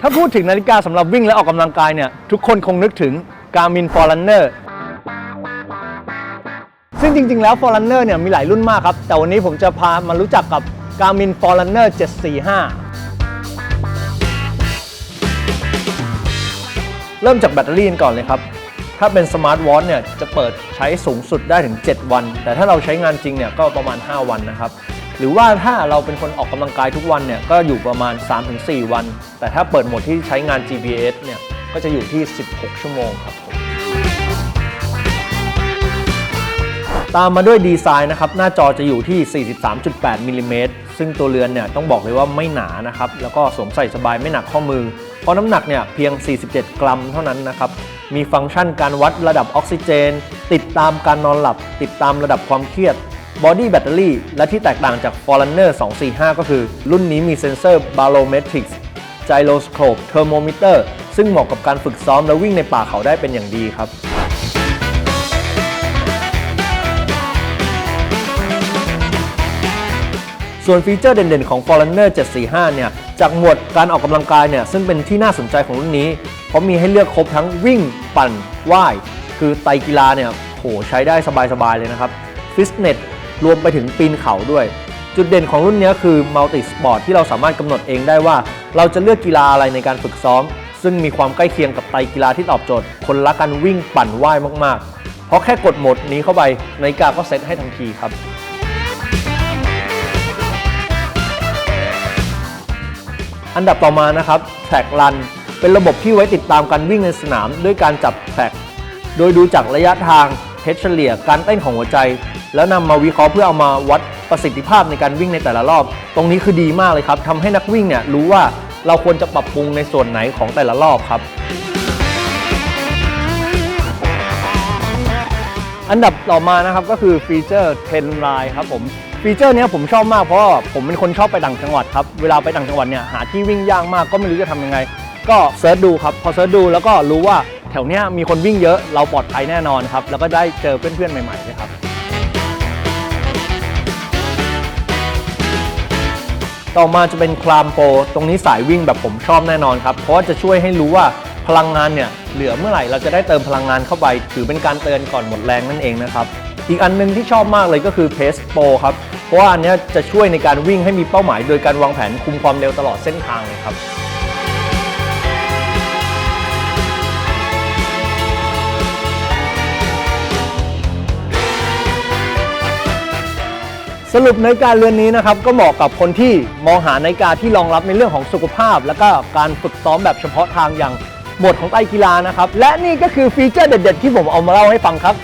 ถ้าพูดถึงนาฬิกาสำหรับวิ่งและออกกำลังกายเนี่ย ทุกคนคงนึกถึง Garmin Forerunner ซึ่งจริง ๆ แล้ว Forerunner เนี่ยมีหลายรุ่นมากครับ แต่วันนี้ผมจะพามารู้จักกับ Garmin Forerunner 745 เริ่มจากแบตเตอรี่กันก่อนเลยครับ ถ้าเป็นสมาร์ทวอทเนี่ยจะเปิดใช้สูงสุดได้ถึง 7 วัน แต่ถ้าเราใช้งานจริงเนี่ยก็ประมาณ 5 วันนะครับ หรือว่าถ้าเราเป็นคนออกกำลังกายทุกวันเนี่ยก็อยู่ประมาณ 3-4 วัน แต่ถ้าเปิดโหมดที่ใช้งาน GPS เนี่ยก็จะอยู่ที่ 16 ชั่วโมงครับ ตามมาด้วยดีไซน์นะครับ หน้าจอจะอยู่ที่ 43.8มิลลิเมตรซึ่งตัวเรือนเนี่ยต้องบอกเลยว่าไม่หนานะครับ แล้วก็สวมใส่สบายไม่หนักข้อมือ เพราะน้ำหนักเนี่ยเพียง 47 กรัมเท่านั้นนะครับ มีฟังก์ชันการวัดระดับออกซิเจน ติดตามการนอนหลับ ติดตามระดับความเครียดบอดี้แบตเตอรี่และที่แตกต่างจาก Forerunner 245 ก็คือ รุ่นนี้มีเซ็นเซอร์ Barometrics Gyroscope Thermometer ซึ่งเหมาะกับการฝึกซ้อมและวิ่งในป่าเขาได้เป็นอย่างดีครับ ส่วนฟีเจอร์เด่นๆของ Forerunner 745 เนี่ย จากหมวดการออกกำลังกายเนี่ย ซึ่งเป็นที่น่าสนใจของรุ่นนี้ เพราะมีให้เลือกครบทั้งวิ่ง ปั่นว่าย คือไตกีฬาเนี่ยโหใช้ได้สบาย ๆ เลยนะครับ ฟิตเนส รวมไปถึงปีนเขาด้วย จุดเด่นของรุ่นนี้คือมัลติสปอร์ตที่เราสามารถกำหนดเองได้ว่า เราจะเลือกกีฬาอะไรในการฝึกซ้อม ซึ่งมีความใกล้เคียงกับไตกีฬาที่ตอบโจทย์ คนละการวิ่งปั่นว่ายมากๆ เพราะแค่กดโหมดนี้เข้าไปนาฬิกาก็เซตให้ทันทีครับ อันดับต่อมานะครับ Track Run เป็นระบบที่ไว้ติดตามการวิ่งในสนาม ด้วยการจับแทร็กโดยดูจากระยะทางเพชเฉลี่ยการเต้นของหัวใจ แล้วนำมาวิเคราะห์เพื่อเอามาวัดประสิทธิภาพในการวิ่งในแต่ละรอบ ตรงนี้คือดีมากเลยครับทำให้นักวิ่งเนี่ยรู้ว่าเราควรจะปรับปรุงในส่วนไหนของแต่ละรอบครับ อันดับต่อมานะครับก็คือฟีเจอร์10 Line ครับผม ฟีเจอร์นี้ผมชอบมากเพราะผมเป็นคนชอบไปต่างจังหวัดครับ เวลาไปต่างจังหวัดเนี่ยหาที่วิ่งยากมากก็ไม่รู้จะทำยังไง ก็เซิร์ชดูครับ พอเซิร์ชดูแล้วก็รู้ว่าแถวเนี้ยมีคนวิ่งเยอะเราปลอดภัยแน่นอนครับ แล้วก็ได้เจอเพื่อนๆใหม่ๆเลยครับต่อมาจะเป็นคลามโปรตรงนี้สายวิ่งแบบผมชอบแน่นอนครับ เพราะว่าจะช่วยให้รู้ว่าพลังงานเนี่ยเหลือเมื่อไหร่เราจะได้เติมพลังงานเข้าไป ถือเป็นการเตือนก่อนหมดแรงนั่นเองนะครับ อีกอันหนึงที่ชอบมากเลยก็คือ Pace Pro ครับ เพราะว่าอันนี้จะช่วยในการวิ่งให้มีเป้าหมาย โดยการวางแผนคุมความเร็วตลอดเส้นทางเลยครับสรุปนาฬิกาเรือนนี้นะครับก็เหมาะกับคนที่มองหานาฬิกาที่รองรับในเรื่องของสุขภาพ และก็การฝึกซ้อมแบบเฉพาะทางอย่างหมดของไตกีฬานะครับ และนี่ก็คือฟีเจอร์เด็ด ๆ ที่ผมเอามาเล่าให้ฟังครับ